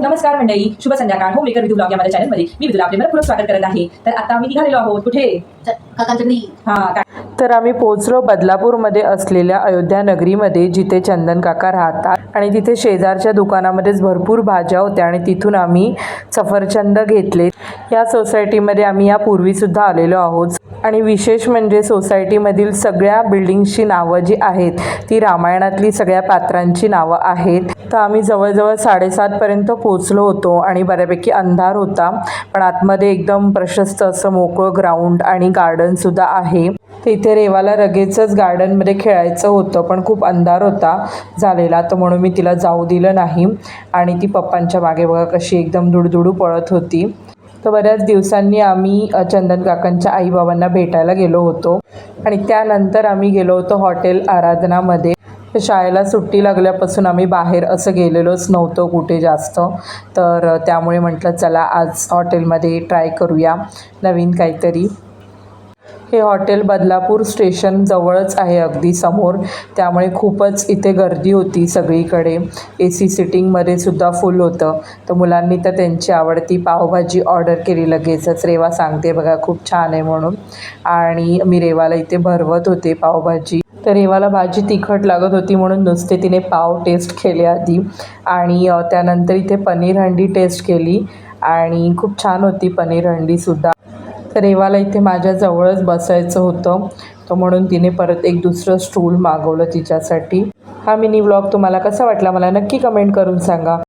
नमस्कार मंडळी शुभ संध्याकाळ. होम मेकर विधू ब्लॉग या माझ्या चॅनलमध्ये मी विधूला आपले मनपूर्वक स्वागत करत आहे. तर आता आम्ही निघालेलो आहोत. कुठे? हा काय? तर आम्ही पोहोचलो बदलापूरमध्ये असलेल्या अयोध्या नगरीमध्ये जिथे चंदन काका राहतात. आणि तिथे शेजारच्या दुकानामध्येच भरपूर भाज्या होत्या आणि तिथून आम्ही सफरचंद घेतले. या सोसायटीमध्ये आम्ही यापूर्वीसुद्धा आलेलो आहोत. आणि विशेष म्हणजे सोसायटीमधील सगळ्या बिल्डिंगची नावं जी आहेत ती रामायणातली सगळ्या पात्रांची नावं आहेत. तर आम्ही जवळजवळ साडेसातपर्यंत पोचलो होतो आणि बऱ्यापैकी अंधार होता. पण आतमध्ये एकदम प्रशस्त असं मोकळं ग्राउंड आणि गार्डनसुद्धा आहे. तिथे रेवाला लगेचच गार्डनमध्ये खेळायचं होतं पण खूप अंधार होता झालेला तर म्हणून मी तिला जाऊ दिलं नाही. आणि ती पप्पांच्या मागे बघा कशी एकदम दुडदुडू पळत होती. तर बऱ्याच दिवसांनी आम्ही चंदन काकांच्या आईबाबांना भेटायला गेलो होतो. आणि त्यानंतर आम्ही गेलो होतो हॉटेल आराधनामध्ये. तर शाळेला सुट्टी लागल्यापासून आम्ही बाहेर असं गेलेलोच नव्हतो कुठे जास्त. तर त्यामुळे म्हटलं चला आज हॉटेलमध्ये ट्राय करूया नवीन काहीतरी. हे हॉटेल बदलापूर स्टेशन जवळच आहे अगदी समोर. त्यामुळे खूपच इथे गर्दी होती सगळीकडे. ए सी सिटिंगमध्ये सुद्धा फुल होतं. तर मुलांनी तर त्यांची आवडती पावभाजी ऑर्डर केली लगेचच. रेवा सांगते बघा खूप छान आहे म्हणून. आणि मी रेवाला इथे भरवत होते पावभाजी. तर रेवाला भाजी तिखट लागत होती म्हणून नुसते तिने पाव टेस्ट केले आधी. आणि त्यानंतर इथे पनीर हंडी टेस्ट केली. आणि खूप छान होती पनीर हंडीसुद्धा तर रेवाला इथे माझ्या जवळच बसायचं होतं. तर म्हणून तिने परत एक दुसरं स्टूल मागवलं तिच्यासाठी. हा मिनी व्लॉग तुम्हाला कसा वाटला? मला नक्की कमेंट करून सांगा.